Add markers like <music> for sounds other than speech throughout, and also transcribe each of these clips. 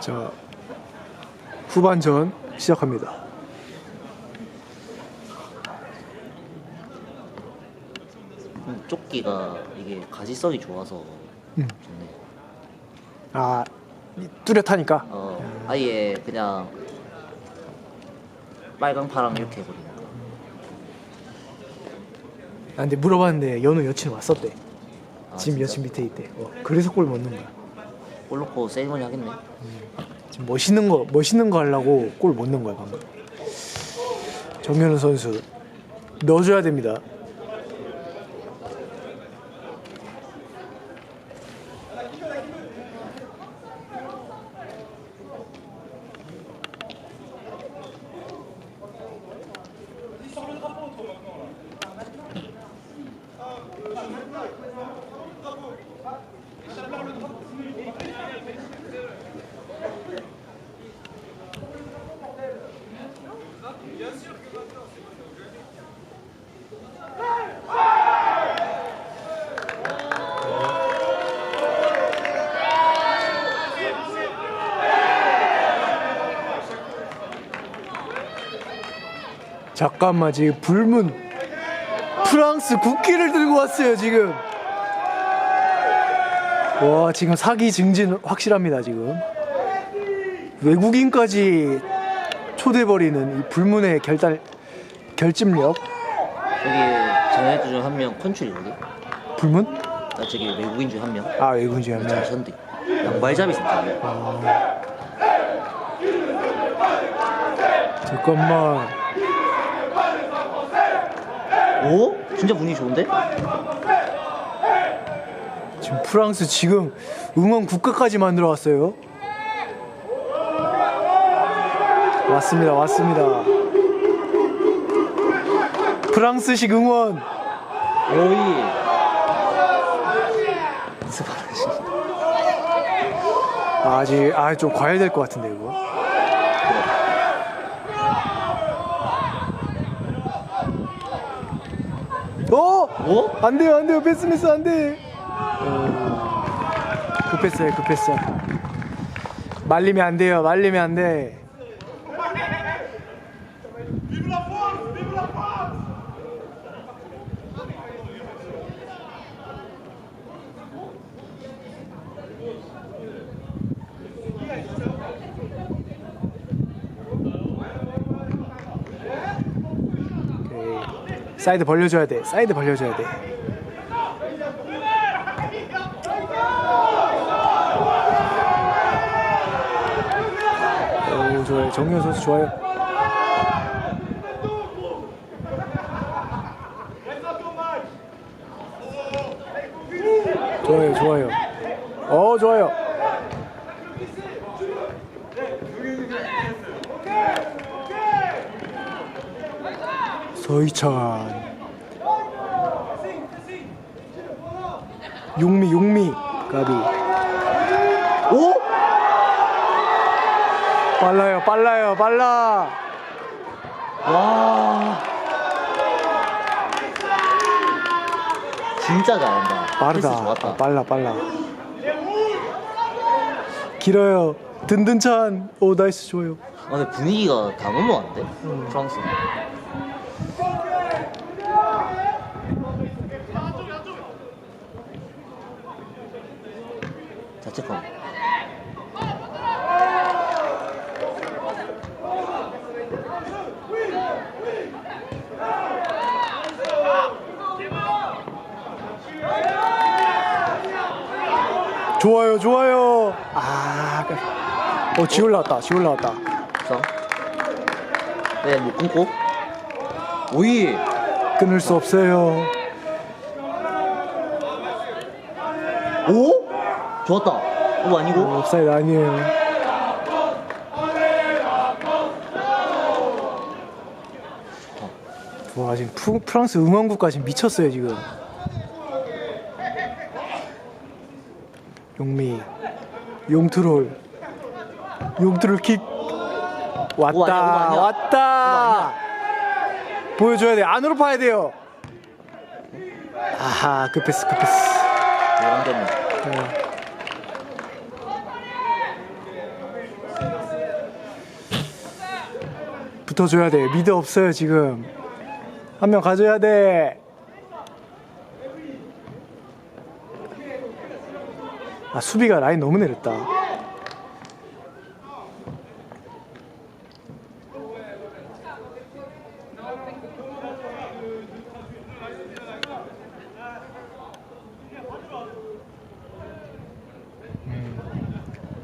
자 후반전 시작합니다. 음, 조끼가 이게 가지성이 좋아서 음. 좋네. 아 이- 뚜렷하니까. 어, 아예 그냥 빨강 파랑 이렇게 해버리니까. 아, 근데 물어봤는데 연우 여친 왔었대. 아, 지금 진짜? 여친 밑에 있대. 어, 그래서 골못 넣은 거야. 골 넣고 세리머니 하겠네. 지금 멋있는 거 멋있는 거 하려고 골 못 넣은 거야 방금. 정현우 선수 넣어줘야 됩니다. 잠깐만 지금 불문 프랑스 국기를 들고 왔어요 지금. 와 지금 사기 증진 확실합니다 지금. 외국인까지 초대버리는 이 불문의 결단 결집력. 여기 자네들 중한 명 컨츄리거든. 불문? 나 저기 외국인 중 한 명. 아 외국인 중에 한 명. 자션드. 양발잡이 진짜. 잠깐만. 오? 진짜 분위기 좋은데? 지금 프랑스 지금 응원 국가까지 만들어 왔어요. 왔습니다, 왔습니다. 프랑스식 응원. 오이. 스파르시. 아직 아좀 과열될 것 같은데 이거. 어? 오? 안 돼요, 안 돼요. 패스미스 안 돼. 어, 급했어요, 급했어. 말리면 안 돼요, 말리면 안 돼. 사이드 벌려줘야 돼. 사이드 벌려줘야 돼. 오 좋아요. 정현 선수 좋아요. 좋아요, 좋아요. 어 좋아요. 서희찬. 용미, 용미. 가비. 오? 빨라요, 빨라요, 빨라. 와. 진짜 잘한다. 빠르다. 좋았다. 아, 빨라, 빨라. 길어요. 든든찬. 오, 나이스, 좋아요. 아, 근데 분위기가 다 넘어왔는데? 프랑스. 자책감. 좋아요, 좋아요. 아, 아까- 어, 지올 나왔다, 지올 나왔다. 자. 네, 못 끊고. 오이. 끊을 수 없어요. 오? 좋았다. 오, 아니고? 어, 옵사이드 아니에요. 와, 지금 프, 프랑스 응원국가 지금 미쳤어요, 지금. 용미, 용트롤, 용트를킥. 왔다 우와, 아니야, 우와, 왔다. 보여줘야 돼 안으로 파야 돼요. 아하 그 급했어 급했어 그 네. 붙어줘야 돼. 미드 없어요 지금. 한 명 가져야 돼아 수비가 라인 너무 내렸다.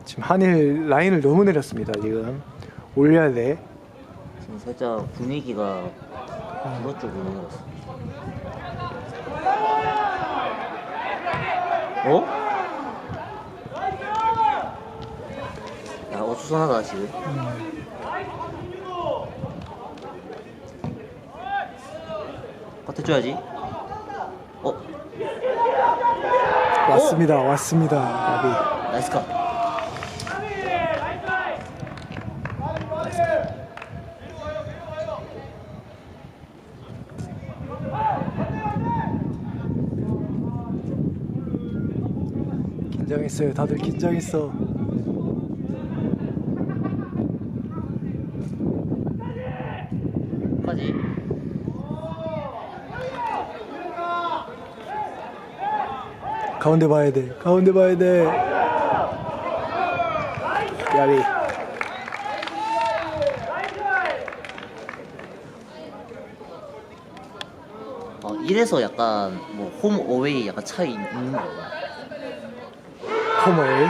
지금 한일 라인을 너무 내렸습니다 지금 올려야 돼 지금 살짝 분위기가 그것 쪽으로 넘어갔어. 어? 야, 어수선하다, 지금. 컷 해줘야지. 어, 왔습니다 왔습니다 나비. 나이스 컷. 긴장했어요. 다들 긴장했어 가운데 봐야 돼. 가운데 봐야 돼. 야비. 어, 이래서 약간 뭐 홈 어웨이 약간 차이 있는 거야. 홈어웨이?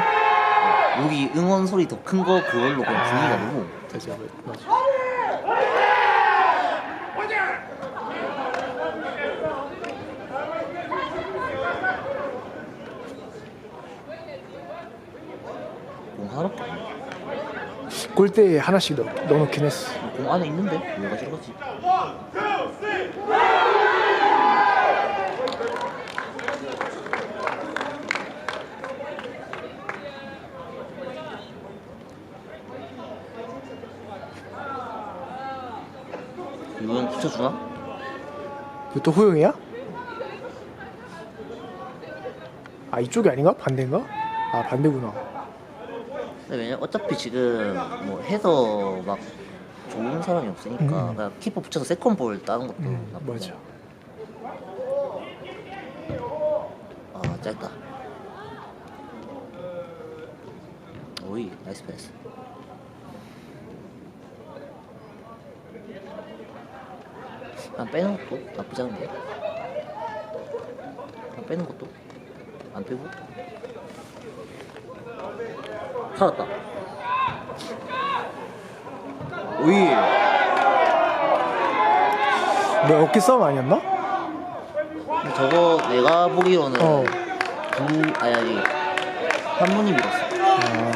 여기 응원 소리 더 큰 거 그걸로 그냥 분위기가 너무 맞아 맞아 공 하나밖에 없네. 골대에 하나씩 넣, 넣어놓긴 했어 공 안에 있는데 왜 가지고 가지? 이건 붙여주나? 이거 또 호영이야? 아 이쪽이 아닌가? 반대인가? 아 반대구나 근데 왜냐 어차피 지금 뭐 헤더 막 좋은 사람이 없으니까 음. 그냥 키퍼 붙여서 세컨 볼 따는 것도 음 나쁘지 맞아. 아 짧다. 오이 나이스 패스. 그냥 빼는 것도 나쁘지 않은데. 그냥 빼는 것도 안 빼고. 살았다. 오이. 뭐 어깨 싸움 아니었나? 근데 저거 내가 보기로는 어. 두 아니 아니 한 분이 밀었어. 아.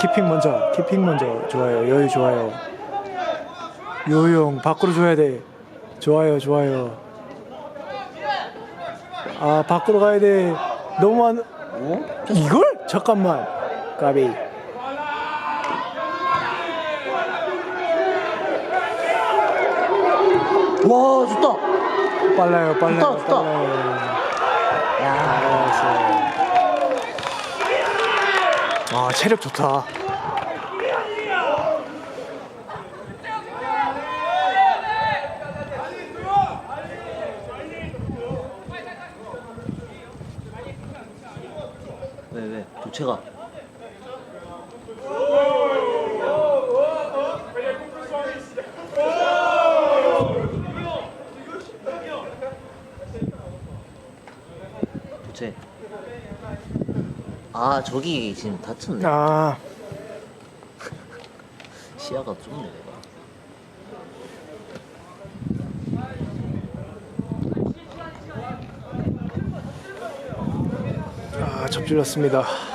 키핑 먼저 키핑 먼저 좋아요 여유 좋아요 요용 밖으로 줘야 돼 좋아요 좋아요 아 밖으로 가야 돼 너무 안 오? 이걸? 잠깐만 까비 와 좋다. 빨라요 빨라요 좋다, 좋다. 빨라요 야. 아 체력 좋다 왜 왜? 도체가. 도체. 아 저기 지금 다쳤네. 아 <laughs> 시야가 좁네 내가. 아, 접질렀습니다.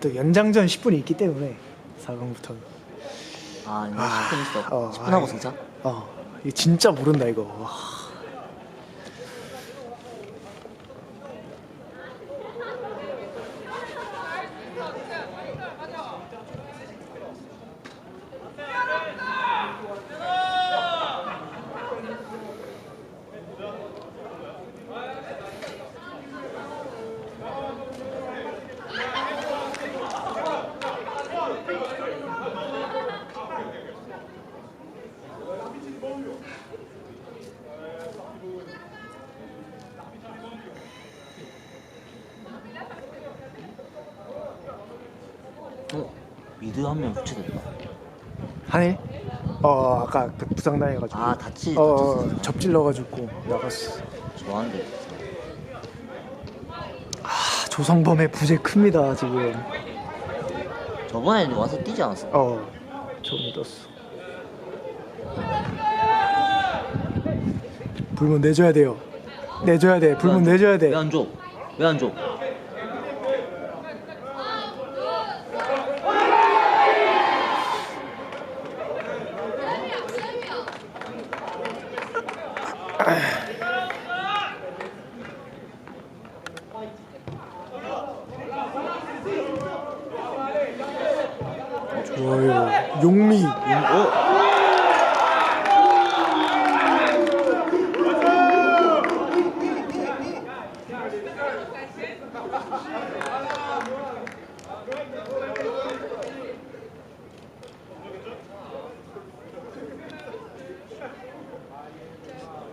또 연장전 10분이 있기 때문에 4강부터는. 아 이거 아, 10분 있어 어, 10분 하고. 승차? 어 이거 진짜 모른다 이거 와. 어? 미드 한 명 교체됐다 한일? 어 아까 그 부상 당해가지고. 아 다치 어, 다쳤어 어 접질러가지고 나갔어. 좋아하는데. 아, 조성범의 부재 큽니다 지금. 저번에 와서 뛰지 않았어? 어좀 떴어. 불문 내줘야 돼요. 내줘야 돼. 불문 내줘야 돼. 왜 안 줘? 왜 안 줘? 좋아요 용미 어?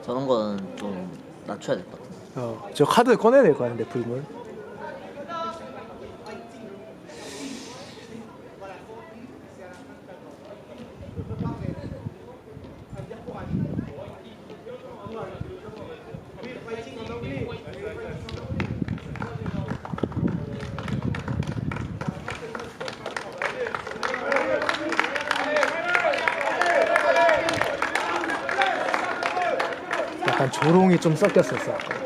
저런 거는 좀 낮춰야 될 것 같아. 어, 저 카드 꺼내야 될 거 같은데 불문 약간 조롱이 좀 섞였었어.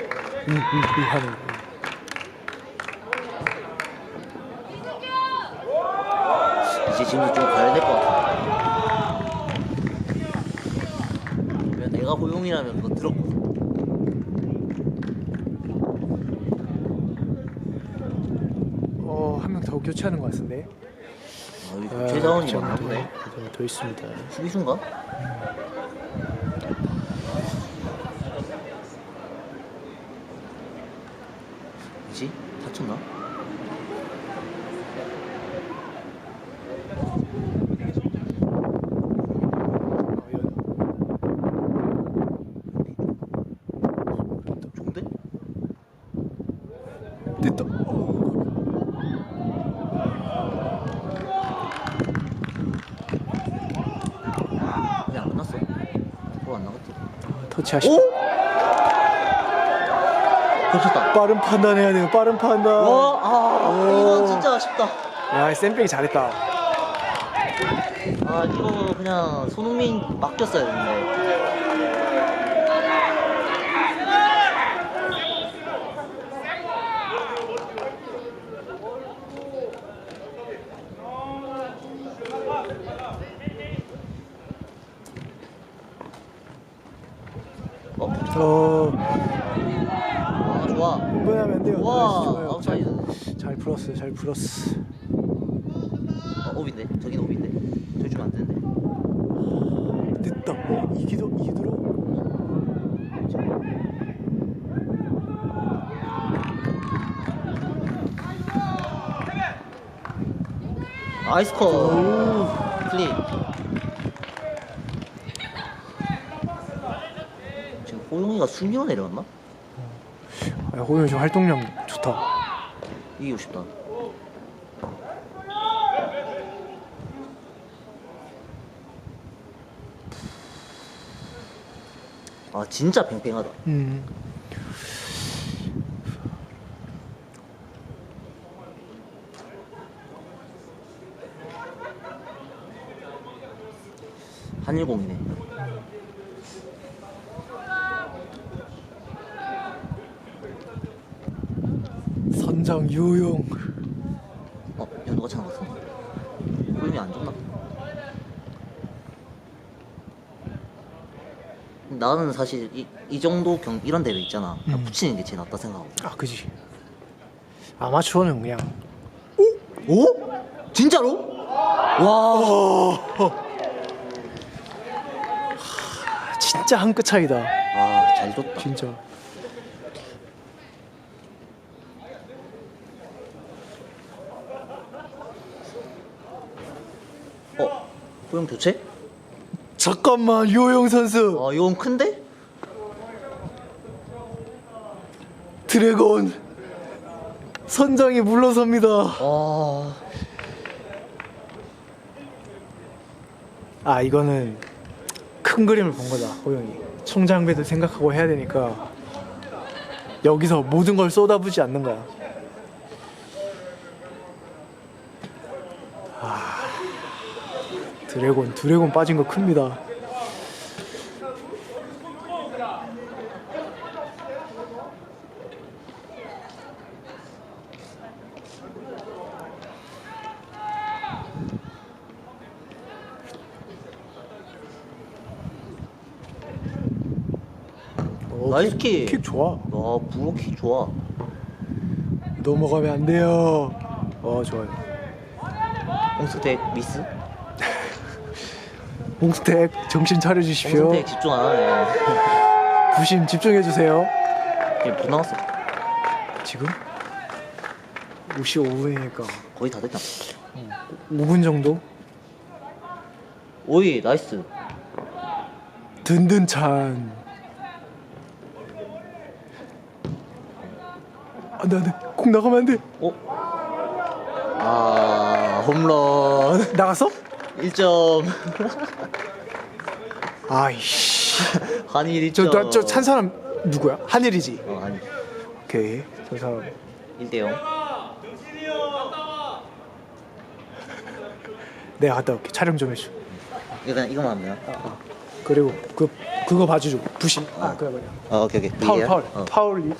이, 이, 이 하는 거. 이제 지금 좀 가야 될 것 같아. 왜 내가 호용이라면 그거 들었거든. 어, 한 명 더 교체하는 것 같은데. 아, 여기 아, 많나 더- 보네. 더 있습니다. 수비수인가? 뭐지? 다쳤나? 좋은데? 됐다. 그냥 안 끝났어. 뭐안 나갔지? 터치 하시다. 오? 겹쳤다. 빠른 판단해야 돼요. 빠른 판단. 와, 아, 오. 이건 진짜 아쉽다. 야, 쌤백이 잘했다. 아, 이거 그냥 손흥민 맡겼어야 되는데. 어? 어, 아, 좋아. 흥분하면 안 돼요. 와, 나이스, 좋아요. 아웃사이드. 잘, 잘 풀었어, 잘 풀었어. 어, 오비인데? 저긴 오비인데? 저기 주면 안 되는데? 됐다. 어, 들어? 나이스 컷! 플립. 지금 호용이가 순위로 내려왔나? 야, 호영 지금 활동량. 이기고 싶다. 아 진짜 팽팽하다. 음. 한일공이네. 검정 유용 어? 야 누가 차는 것 같은데 볼륨이 안 좋나? 나는 사실 이, 이 정도 경 이런 대회 있잖아 음. 붙이는 게 제일 낫다 생각하고 아 그지 아마추어는 그냥 오? 진짜로? 와 진짜 한 끗 차이다 아, 잘 줬다. 진짜 호영 교체? 잠깐만 유호영 선수. 아, 이건 큰데? 드래곤 선장이 물러섭니다. 아, 아 이거는 큰 그림을 본 거다 호영이. 총장배도 생각하고 해야 되니까 여기서 모든 걸 쏟아부지 않는 거야 드래곤 드래곤 빠진 거 큽니다 어, 나이스 킥, 킥. 킥 좋아 와, 브로킥 좋아. 넘어가면 안 돼요 어 좋아요 홍수택 미스? 홍스택 정신 차려주십시오 홍수택 집중 안 하네. 부심 집중해주세요 그냥 부 나왔어. 지금? 55분이니까 거의 다 됐다. 5분 정도? 오이, 나이스. 든든찬 안돼 안돼 공 나가면 안돼 어? 아, 홈런. 나갔어? 1점. <laughs> 아이씨 <laughs> 한일 1점. 저저찬 사람 누구야? 한일이지 어, 아니. 오케이 저 사람 1대0. 내가 갔다 올게 촬영 좀 해줘 이거 그냥 이거만 하면 되나? 그리고 그 그거 봐주죠 부심 아 그래 그래 어, 오케이, 오케이. 파울? 파울 어. 파울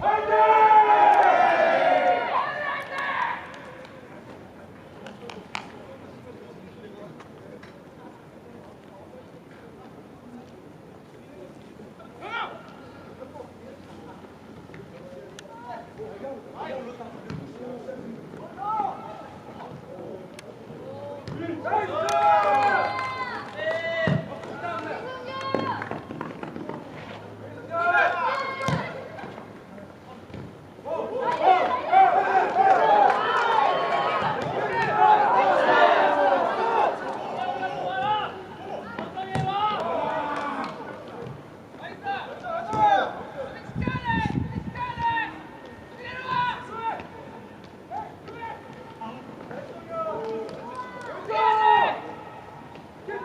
Haydi!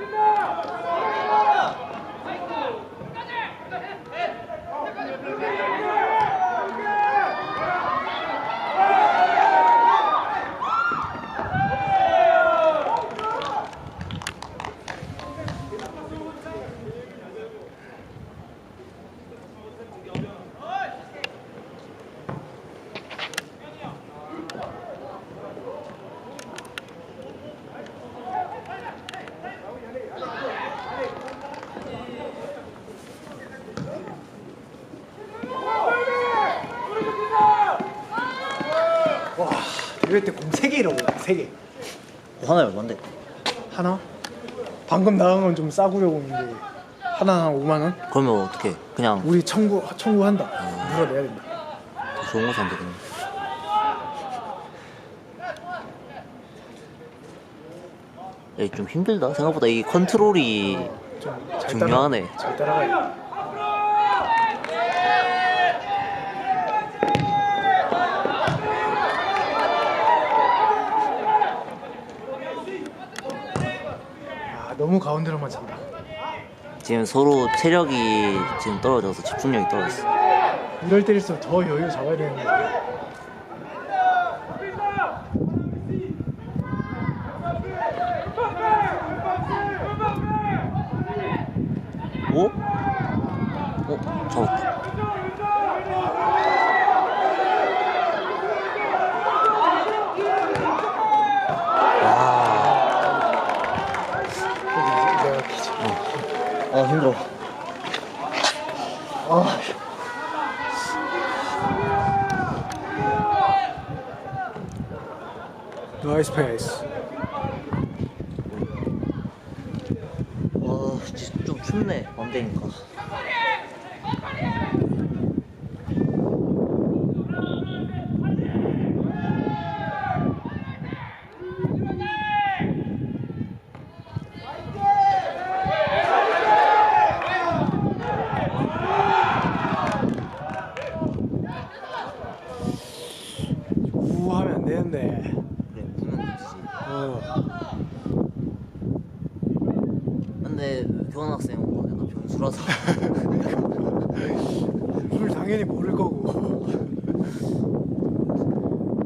이- 와 대회 때 공 3개 잃어버려 3개 하나에 얼마인데? 하나? 방금 나간 건 좀 싸구려고 했는데 하나 한 5만 원? 그러면 어떻게? 그냥 우리 청구 청구한다 물어내야 된다 더 좋은 거 사면 되겠네. 야, 좀 힘들다. 생각보다 이 컨트롤이 좀잘 중요하네. 잘 따라가 너무 가운데로만 찬다 지금 서로 체력이 지금 떨어져서 집중력이 떨어졌어. 이럴 때일수록 더 여유 잡아야 되는데 오? 어? 잡았다. 여기 내가 기지 아 힘들어. 아. 나이스 페이스 와 진짜 좀 춥네. 밤 되니까.